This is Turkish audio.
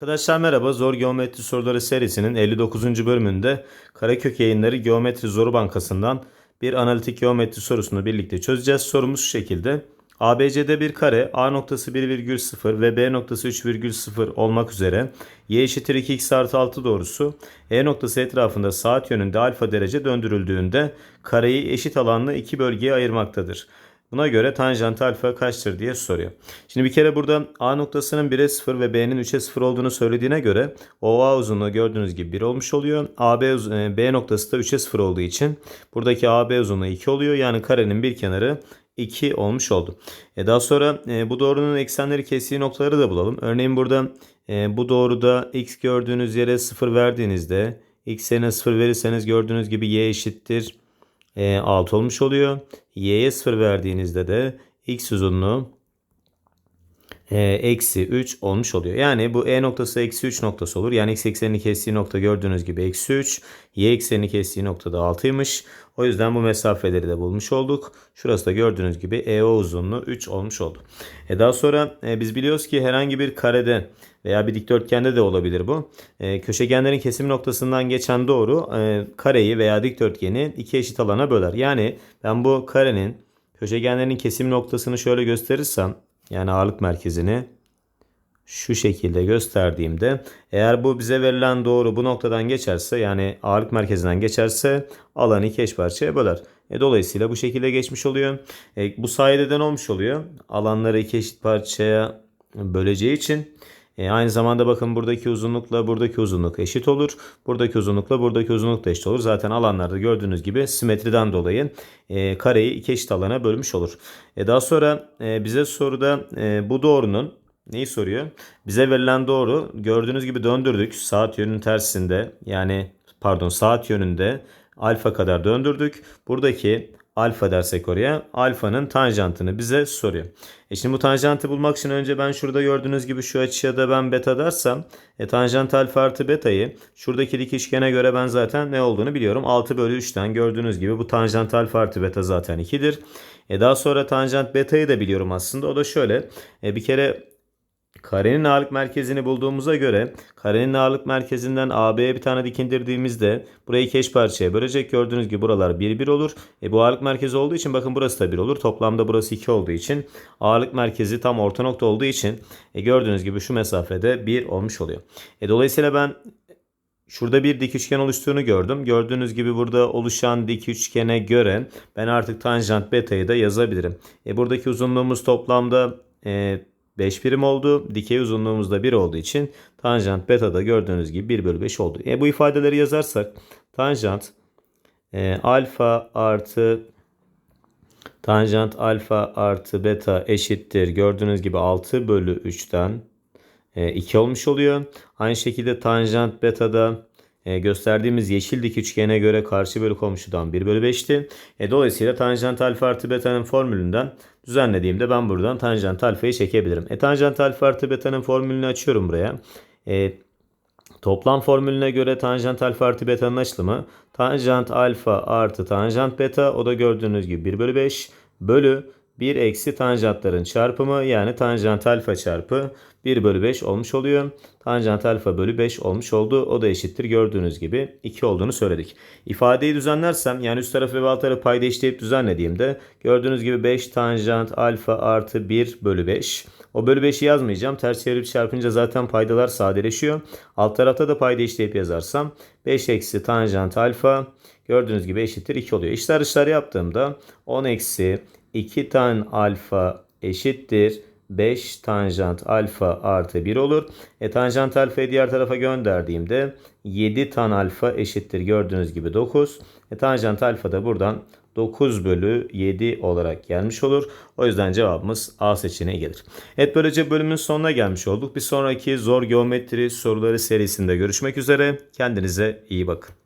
Arkadaşlar merhaba. Zor Geometri Soruları serisinin 59. bölümünde Karakök Yayınları Geometri Zoru Bankası'ndan bir analitik geometri sorusunu birlikte çözeceğiz. Sorumuz şu şekilde. ABC'de bir kare A noktası 1,0 ve B noktası 3,0 olmak üzere y eşittir 2x artı 6 doğrusu E noktası etrafında saat yönünde alfa derece döndürüldüğünde kareyi eşit alanlı iki bölgeye ayırmaktadır. Buna göre tanjant alfa kaçtır diye soruyor. Şimdi bir kere burada A noktasının 1'e 0 ve B'nin 3'e 0 olduğunu söylediğine göre OA uzunluğu gördüğünüz gibi 1 olmuş oluyor. AB e, B noktası da 3'e 0 olduğu için buradaki AB uzunluğu 2 oluyor. Yani karenin bir kenarı 2 olmuş oldu. E daha sonra e, bu doğrunun eksenleri kestiği noktaları da bulalım. Örneğin burada e, bu doğruda x gördüğünüz yere 0 verdiğinizde x yerine 0 verirseniz gördüğünüz gibi y eşittir 6 olmuş oluyor. Y'ye 0 verdiğinizde de x uzunluğu e, eksi 3 olmuş oluyor. Yani bu E noktası eksi 3 noktası olur. Yani x eksenini kestiği nokta gördüğünüz gibi eksi 3. Y eksenini kestiği nokta da 6'ymış. O yüzden bu mesafeleri de bulmuş olduk. Şurası da gördüğünüz gibi EO uzunluğu 3 olmuş oldu. E daha sonra e, biz biliyoruz ki herhangi bir karede veya bir dikdörtgende de olabilir bu. E, köşegenlerin kesim noktasından geçen doğru e, kareyi veya dikdörtgeni iki eşit alana böler. Yani ben bu karenin köşegenlerin kesim noktasını şöyle gösterirsem yani ağırlık merkezini şu şekilde gösterdiğimde eğer bu bize verilen doğru bu noktadan geçerse yani ağırlık merkezinden geçerse alanı iki eş parçaya böler. E, dolayısıyla bu şekilde geçmiş oluyor. E, bu sayede de ne olmuş oluyor? Alanları iki eşit parçaya böleceği için e, aynı zamanda bakın buradaki uzunlukla buradaki uzunluk eşit olur. Buradaki uzunlukla buradaki uzunluk da eşit olur. Zaten alanlarda gördüğünüz gibi simetriden dolayı e, kareyi iki eşit alana bölmüş olur. E, daha sonra e, bize soruda e, bu doğrunun neyi soruyor? Bize verilen doğru gördüğünüz gibi döndürdük. Saat yönünün tersinde yani pardon saat yönünde alfa kadar döndürdük. Buradaki alfa dersek oraya alfanın tanjantını bize soruyor. E şimdi bu tanjantı bulmak için önce ben şurada gördüğünüz gibi şu açıya da ben beta dersem e, tanjant alfa artı betayı şuradaki dik üçgene göre ben zaten ne olduğunu biliyorum. 6 bölü 3'ten gördüğünüz gibi bu tanjant alfa artı beta zaten 2'dir. E daha sonra tanjant betayı da biliyorum aslında. O da şöyle. E bir kere Karenin ağırlık merkezini bulduğumuza göre karenin ağırlık merkezinden AB'ye bir tane dik indirdiğimizde burayı iki eş parçaya bölecek. Gördüğünüz gibi buralar 1 1 olur. E bu ağırlık merkezi olduğu için bakın burası da 1 olur. Toplamda burası 2 olduğu için ağırlık merkezi tam orta nokta olduğu için e gördüğünüz gibi şu mesafede 1 olmuş oluyor. E dolayısıyla ben Şurada bir dik üçgen oluştuğunu gördüm. Gördüğünüz gibi burada oluşan dik üçgene göre ben artık tanjant beta'yı da yazabilirim. E buradaki uzunluğumuz toplamda e, 5 birim oldu. Dikey uzunluğumuz da 1 olduğu için tanjant beta da gördüğünüz gibi 1 bölü 5 oldu. E bu ifadeleri yazarsak tanjant e, alfa artı tanjant alfa artı beta eşittir. Gördüğünüz gibi 6 bölü 3'ten 2 olmuş oluyor. Aynı şekilde tanjant beta da e, gösterdiğimiz yeşil dik üçgene göre karşı bölü komşudan 1 bölü 5'ti. E, dolayısıyla tanjant alfa artı beta'nın formülünden düzenlediğimde ben buradan tanjant alfayı çekebilirim. E, tanjant alfa artı beta'nın formülünü açıyorum buraya. E, toplam formülüne göre tanjant alfa artı beta'nın açılımı tanjant alfa artı tanjant beta o da gördüğünüz gibi 1 bölü 5 bölü 1 eksi tanjantların çarpımı yani tanjant alfa çarpı 1 bölü 5 olmuş oluyor. Tanjant alfa bölü 5 olmuş oldu. O da eşittir gördüğünüz gibi 2 olduğunu söyledik. İfadeyi düzenlersem yani üst tarafı ve alt tarafı payda eşitleyip düzenlediğimde gördüğünüz gibi 5 tanjant alfa artı 1 bölü 5. O bölü 5'i yazmayacağım. Ters çevirip çarpınca zaten paydalar sadeleşiyor. Alt tarafta da payda eşitleyip yazarsam 5 eksi tanjant alfa gördüğünüz gibi eşittir 2 oluyor. İşler dışlar yaptığımda 10 eksi 2 tan alfa eşittir 5 tanjant alfa artı 1 olur. E tanjant alfayı diğer tarafa gönderdiğimde 7 tan alfa eşittir gördüğünüz gibi 9. E tanjant alfa da buradan 9 bölü 7 olarak gelmiş olur. O yüzden cevabımız A seçeneği gelir. Evet böylece bölümün sonuna gelmiş olduk. Bir sonraki zor geometri soruları serisinde görüşmek üzere. Kendinize iyi bakın.